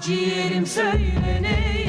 ciğerim söyle ne